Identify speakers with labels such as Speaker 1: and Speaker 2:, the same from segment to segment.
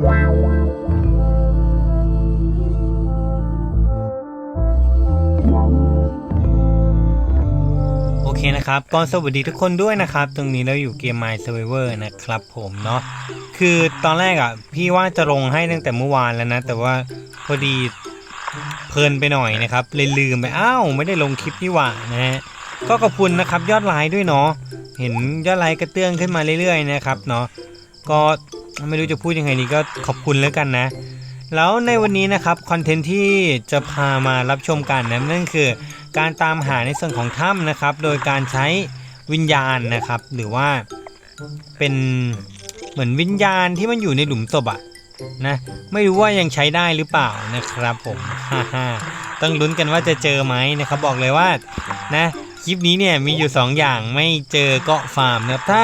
Speaker 1: โอเคนะครับก็สวัสดีทุกคนด้วยนะครับ ตรงนี้เราอยู่เกม My Survivor นะครับผมเนาะคือตอนแรกอะ พี่ว่าจะลงให้ตั้งแต่เมื่อวานแล้วนะ แต่ว่าพอดีเพลินไปหน่อยนะครับเลยลืมไปอ้าวไม่ได้ลงคลิปนี่หว่านะฮะก็ขอบคุณนะครับยอดไลค์ด้วยเนาะเห็นยอดไลค์กระเตื้องขึ้นมาเรื่อยๆนะครับเนาะก็ ไม่รู้จะพูดยังไงดีก็ขอบคุณแล้วกันนะ แล้วในวันนี้นะครับคอนเทนต์ที่จะพามารับชมกันนะนั่นคือการตามหาในส่วนของถ้ำนะครับ โดยการใช้วิญญาณนะครับ หรือว่าเป็นเหมือนวิญญาณที่มันอยู่ในหลุมศพอะนะไม่รู้ว่ายังใช้ได้หรือเปล่านะครับผมฮ่าๆต้องลุ้นกันว่าจะเจอไหมนะครับ บอกเลยว่านะ ลิปนี้เนี่ยมีอยู่ 2 อย่างไม่เจอก็ฟาร์มนะครับถ้า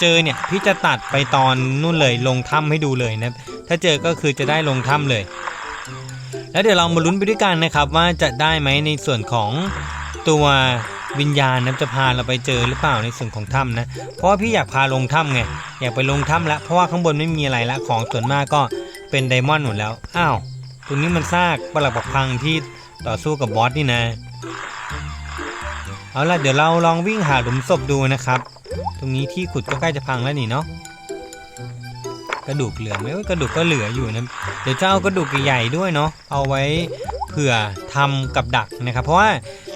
Speaker 1: เจอเนี่ยพี่จะตัดไปตอนนู่นเลยลงถ้ำให้ดูเลยนะครับถ้าเจอก็คือจะได้ลงถ้ำเลย แล้วเดี๋ยวเรามาลุ้นไปด้วยกันนะครับว่าจะได้ไหมในส่วนของตัววิญญาณนั้นจะพาเราไปเจอหรือเปล่าในส่วนของถ้ำนะ เพราะว่าพี่อยากพาลงถ้ำไงอยากไปลงถ้ำแล้วเพราะว่าข้างบนไม่มีอะไรละของส่วนมากก็เป็นไดมอนด์หมดแล้วอ้าวตรงนี้มันซากปลักปักพังที่ต่อสู้กับบอสนี่นะ เอาล่ะเดี๋ยวเราลองวิ่งหาหลุมศพดูนะครับ ตรงนี้ที่ขุดก็ใกล้จะพังแล้วนี่เนาะกระดูกเหลือไหมกระดูกก็เหลืออยู่นะเดี๋ยวจะเอากระดูกใหญ่ๆด้วยเนาะเอาไว้เผื่อทำกับดักนะครับ เพราะว่า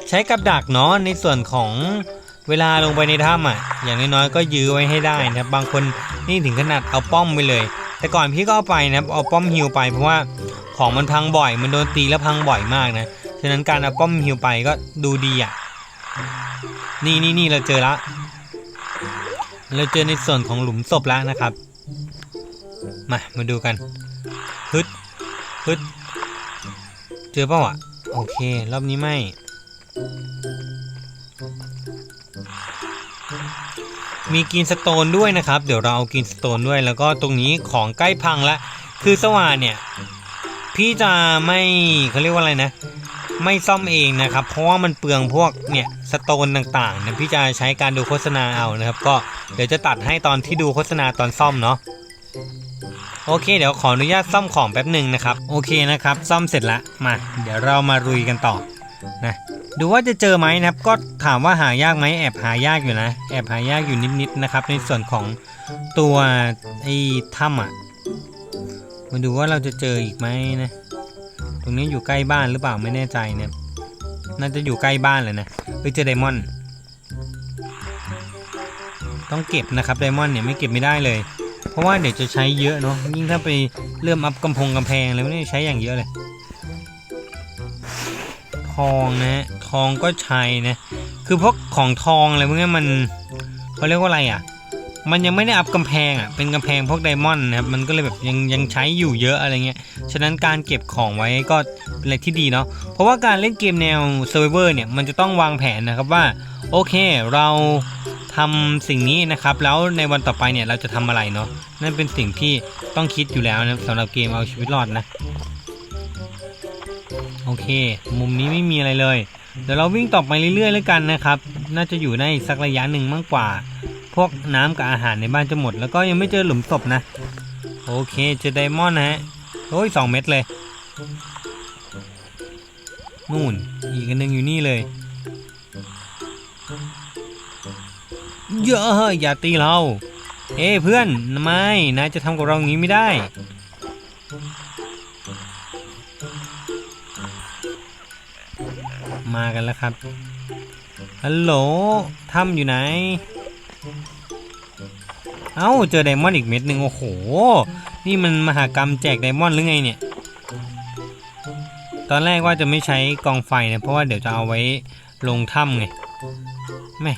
Speaker 1: ใช้กับดักเนาะในส่วนของเวลาลงไปในถ้ำอะ อย่างน้อยๆก็ยื้อไว้ให้ได้นะครับ บางคนนี่ถึงขนาดเอาป้อมไปเลย แต่ก่อนพี่ก็เอาไปนะครับเอาป้อมฮิวไปเพราะว่าของมันพังบ่อย มันโดนตีแล้วพังบ่อยมากนะ ฉะนั้นการเอาป้อมฮิวไปก็ดูดีอะ นี่นี่นี่เราเจอละ เราเจอในส่วนของหลุมศพแล้วนะครับ มา มาดูกันฮึดฮึดเจอเปล่าอะ โอเค รอบนี้ไม่ มีกินสโตนด้วยนะครับ เดี๋ยวเราเอากินสโตนด้วย แล้วก็ตรงนี้ของใกล้พังล้วคือสว่านเนี่ย พี่จะไม่เขาเรียกว่าอะไรนะ ไม่ซ่อมเองนะครับ เพราะว่ามันเปลืองพวกเนี่ยสโตนต่างๆนะพี่จะใช้การดูโฆษณาเอานะครับ ก็เดี๋ยวจะตัดให้ตอนที่ดูโฆษณาตอนซ่อมเนาะโอเค เดี๋ยวขออนุญาตซ่อมของแป๊บหนึ่งนะครับโอเคนะครับ ซ่อมเสร็จละมา เดี๋ยวเรามารุยกันต่อนะดูว่าจะเจอไหมนะครับ ก็ถามว่าหายากไหมแอบหายากอยู่นะ แอบหายากอยู่นิดๆนะครับ ในส่วนของตัวไอ้ถ้ำอะมาดูว่าเราจะเจออีกไหมนะ ตรงนี้อยู่ใกล้บ้านหรือเปล่าไม่แน่ใจเนี่ย น่าจะอยู่ใกล้บ้านเลยนะเฮ้ยเจอไดมอนด์ต้องเก็บนะครับไดมอนด์เนี่ยไม่เก็บไม่ได้เลย เพราะว่าเดี๋ยวจะใช้เยอะเนาะยิ่งถ้าไปเริ่มอัพกำพงกำแพงแล้วนี่ใช้อย่างเยอะเลย ทองนะฮะทองก็ใช้นะคือพวกของทองอะไรพวกนี้มันเขาเรียกว่าอะไรอะ มันยังไม่ได้อัพกำแพงอะเป็นกำแพงพวกไดมอนด์นะครับมันก็เลยแบบยังยังใช้อยู่เยอะอะไรเงี้ยฉะนั้นการเก็บของไว้ก็เป็นอะไรที่ดีเนาะเพราะว่าการเล่นเกมแนวเซ Survivor เนี่ยมันจะต้องวางแผนนะครับว่าโอเคเราทำสิ่งนี้นะครับแล้วในวันต่อไปเนี่ยเราจะทำอะไรเนาะนั่นเป็นสิ่งที่ต้องคิดอยู่แล้วนะสำหรับเกมเอาชีวิตรอดนะโอเค มุมนี้ไม่มีอะไรเลย เดี๋ยวเราวิ่งต่อไปเรื่อยๆแล้วกันนะครับ น่าจะอยู่ได้สักระยะหนึ่งมากกว่า พวกน้ำกับอาหารในบ้านจะหมด แล้วก็ยังไม่เจอหลุมศพนะ โอเคเจอไดมอนด์นะฮะโอ้ยสองเม็ดเลย นู่น อีกอันหนึ่งอยู่นี่เลยเยอะอย่าตีเรา เอ้เพื่อนไม่นายจะทำกับเราอย่างนี้ไม่ได้ มากันแล้วครับฮัลโหลถ้ำอยู่ไหน เอ้าเจอไดมอนด์อีกเม็ดหนึ่งโอ้โห นี่มันมหากรรมแจกไดมอนด์หรือไงเนี่ย ตอนแรกว่าจะไม่ใช้กองไฟนะเพราะว่าเดี๋ยวจะเอาไว้ลงถ้ำไงแม่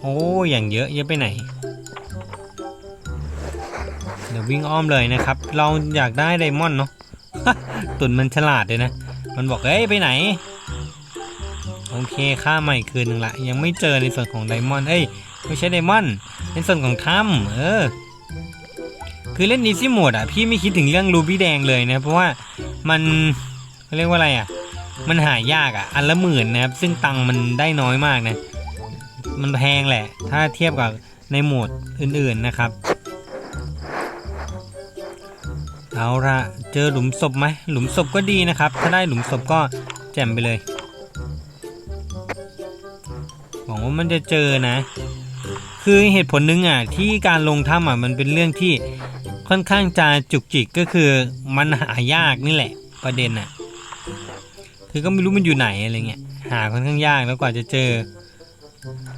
Speaker 1: โอ้อย่างเยอะเยอะไปไหน เดี๋ยววิ่งอ้อมเลยนะครับ เราอยากได้ไดมอนด์เนาะตุ่นมันฉลาดเลยนะ มันบอกเอ้ยไปไหน เคค่าใหม่คืนหนึ่งละ ยังไม่เจอในส่วนของไดมอนด์เอ้ยไม่ใช่ไดมอนด์ในส่วนของถ้ำเออ คือเล่นดีซี่โหมดอะพี่ไม่คิดถึงเรื่องรูบี้แดงเลยนะ เพราะว่ามันเรียกว่าอะไรอะ มันหายากอะ อันละหมื่นนะครับ ซึ่งตังค์มันได้น้อยมากนะ มันแพงแหละ ถ้าเทียบกับในโหมดอื่นๆนะครับ เอาละเจอหลุมศพไหมหลุมศพก็ดีนะครับ ถ้าได้หลุมศพก็แจ่มไปเลย ว่ามันจะเจอนะ คือเหตุผลหนึ่งอะที่การลงถ้ำอะมันเป็นเรื่องที่ค่อนข้างจะจุกจิกก็คือมันหายากนี่แหละ ประเด็นอะ คือก็ไม่รู้มันอยู่ไหนอะไรเงี้ยหาค่อนข้างยากแล้วกว่าจะเจอ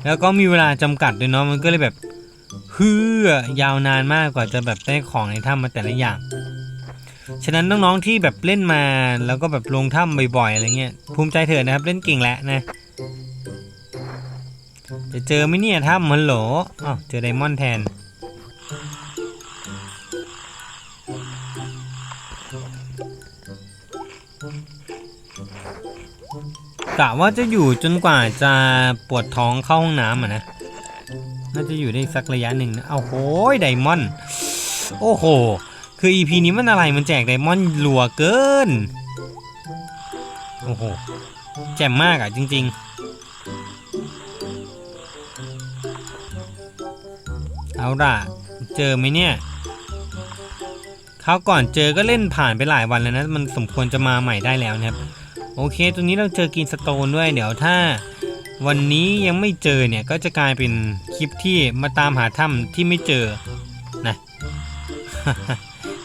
Speaker 1: แล้วก็มีเวลาจำกัดด้วยเนาะมันก็เลยแบบเฮือยาวนานมากกว่าจะแบบได้ของในถ้ำมาแต่ละอย่างฉะนั้นน้องๆที่แบบเล่นมาแล้วก็แบบลงถ้ำบ่อยๆอะไรเงี้ยภูมิใจเถอะนะครับเล่นเก่งแล้วนะ จะเจอไหมเนี่ยถ้ำมันโหลอ้าวเจอไดมอนด์แทน กะว่าจะอยู่จนกว่าจะปวดท้องเข้าห้องน้ำอะนะ น่าจะอยู่ได้สักระยะหนึ่งนะเอาโหยไดมอนด์โอ้โห คือ EP นี้มันอะไรมันแจกไดมอนด์รัวเกิน โอ้โห แจ่มมากอะจริง ๆ เอาล่ะ เจอไหมเนี่ยคราวก่อนเจอก็เล่นผ่านไปหลายวันแล้วนะ มันสมควรจะมาใหม่ได้แล้วนะครับ โอเค ตัวนี้เราเจอกินสโตนด้วย เดี๋ยวถ้าวันนี้ยังไม่เจอเนี่ย ก็จะกลายเป็นคลิปที่มาตามหาถ้ำที่ไม่เจอ นะ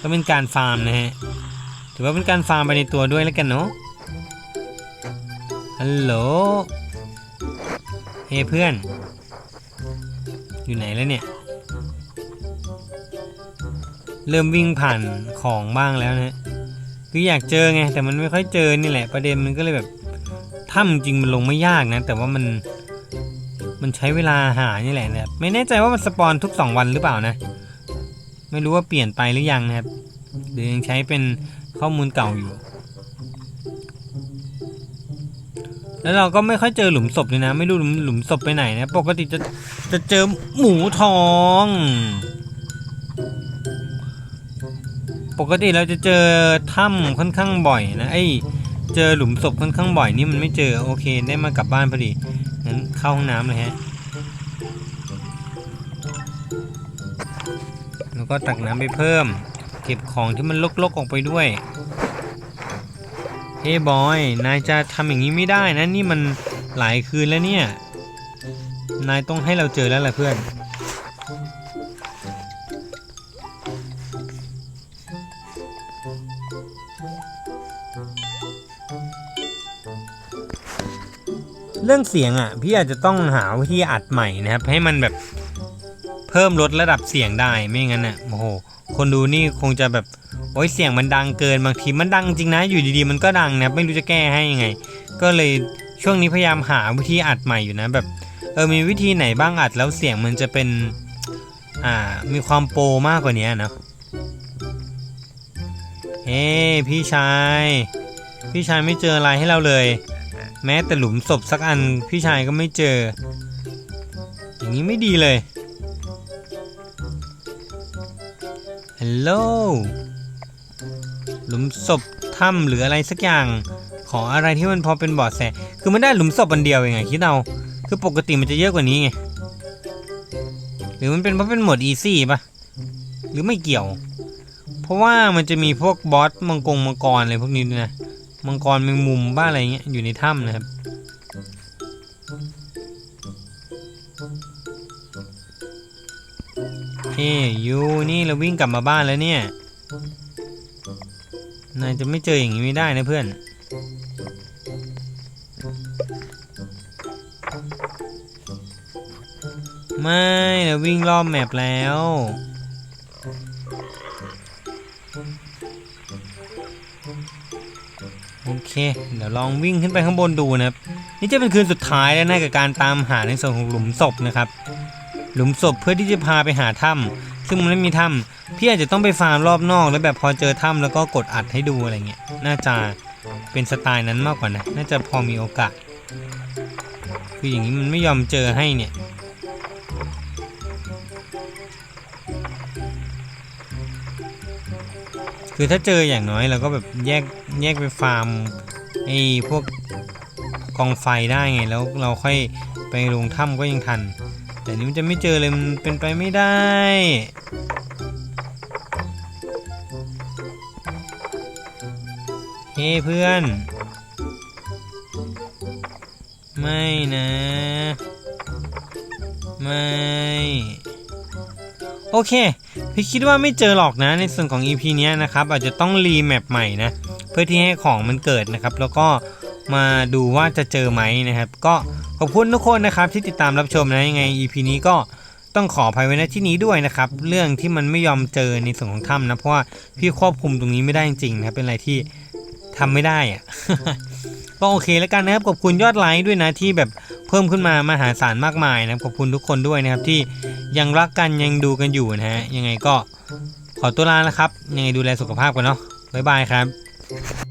Speaker 1: ก็เป็นการฟาร์มนะฮะ ถือว่าเป็นการฟาร์มไปในตัวด้วยแล้วกันเนาะ ฮัลโหล เฮ้เพื่อน อยู่ไหนแล้วเนี่ย เริ่มวิ่งผ่านของบ้างแล้วนะคืออยากเจอไงแต่มันไม่ค่อยเจอนี่แหละ ประเด็นมันก็เลยแบบถ้ำจริงมันลงไม่ยากนะ แต่ว่ามันมันใช้เวลาหานี่แหละนะครับไม่แน่ใจว่ามันสปอนทุก 2 วันหรือเปล่านะ ไม่รู้ว่าเปลี่ยนไปหรือยังนะครับหรือยังใช้เป็นข้อมูลเก่าอยู่ แล้วเราก็ไม่ค่อยเจอหลุมศพเลยนะ ไม่รู้หลุมหลุมศพไปไหนนะ ปกติจะจะเจอหมูทอง ปกติเราจะเจอถ้ำค่อนข้างบ่อยนะไอ้เจอหลุมศพค่อนข้างบ่อยนี่มันไม่เจอโอเคได้มากลับบ้านพอดีงั้นเข้าห้องน้ำเลยฮะแล้วก็ตักน้ำไปเพิ่ม เก็บของที่มันลกๆออกไปด้วยเฮ้บอยนายจะทำอย่างนี้ไม่ได้นะนี่มันหลายคืนแล้วเนี่ยนายต้องให้เราเจอแล้วแหละเพื่อน เรื่องเสียงอะ พี่อาจจะต้องหาวิธีอัดใหม่นะครับ ให้มันแบบเพิ่มลดระดับเสียงได้ไม่งั้นอะโอ้โหคนดูนี่คงจะแบบโอ้ยเสียงมันดังเกินบางทีมันดังจริงนะอยู่ดีๆ มันก็ดังนะไม่รู้จะแก้ให้ยังไง ก็เลยช่วงนี้พยายามหาวิธีอัดใหม่อยู่นะแบบเออมีวิธีไหนบ้างอัดแล้วเสียงมันจะเป็นอ่ามีความโปรมากกว่านี้นะ เฮ้พี่ชาย พี่ชายไม่เจออะไรให้เราเลย แม้แต่หลุมศพสักอันพี่ชายก็ไม่เจอ อย่างนี้ไม่ดีเลยฮัลโหลหลุมศพถ้ำหรืออะไรสักอย่าง ขออะไรที่มันพอเป็นเบาะแส คือมันได้หลุมศพอันเดียวเองไงคิดเอา คือปกติมันจะเยอะกว่านี้ไง หรือมันเป็นเพราะเป็นหมดอีซี่ปะหรือไม่เกี่ยว ราะว่ามันจะมีพวกบอสมังกรมังกรอะไรพวกนี้ด้วยนะมังกรแมงมุมบ้าอะไรเงี้ยอยู่ในถ้ำนะครับ เฮ้ยูนี่เราวิ่งกลับมาบ้านแล้วเนี่ยนายจะไม่เจออย่างนี้ไม่ได้นะเพื่อน ไม่เราวิ่งรอบแมปแล้ว โอเค เดี๋ยวลองวิ่งขึ้นไปข้างบนดูนะครับ นี่จะเป็นคืนสุดท้ายแล้วนะกับการตามหาในส่วนของหลุมศพนะครับ หลุมศพเพื่อที่จะพาไปหาถ้ำซึ่งมันไม่มีถ้ำพี่อาจจะต้องไปฟาร์มรอบนอก แล้วแบบพอเจอถ้ำแล้วก็กดอัดให้ดูอะไรเงี้ย น่าจะเป็นสไตล์นั้นมากกว่านะ น่าจะพอมีโอกาส คืออย่างนี้มันไม่ยอมเจอให้เนี่ย คือถ้าเจออย่างน้อยเราก็แบบแยกแยกไปฟาร์มไอ้พวกกองไฟได้ไงแล้วเราค่อยไปลงถ้ำก็ยังทัน แต่นี่มันจะไม่เจอเลยมันเป็นไปไม่ได้ เฮ้เพื่อน ไม่นะ ไม่ โอเค พี่คิดว่าไม่เจอหรอกนะในส่วนของ EP เนี้ยนะครับอาจจะต้องรีแมปใหม่นะเพื่อที่ให้ของมันเกิดนะครับ แล้วก็มาดูว่าจะเจอไหมนะครับ ก็ขอบคุณทุกคนนะครับที่ติดตามรับชมนะยังไง EP นี้ก็ต้องขออภัยไว้ณที่นี้ด้วยนะครับ เรื่องที่มันไม่ยอมเจอในส่วนของถ้ำนะเพราะว่าพี่ควบคุมตรงนี้ไม่ได้จริงๆนะครับเป็นอะไรที่ทำไม่ได้อะก็โอเคแล้วกันนะครับขอบคุณยอดไลค์ด้วยนะที่แบบ เพิ่มขึ้นมามหาศาลมากมายนะขอบคุณทุกคนด้วยนะครับที่ยังรักกันยังดูกันอยู่นะฮะยังไงก็ขอตัวลาแล้วครับยังไงดูแลสุขภาพกันเนาะบ๊ายบายครับ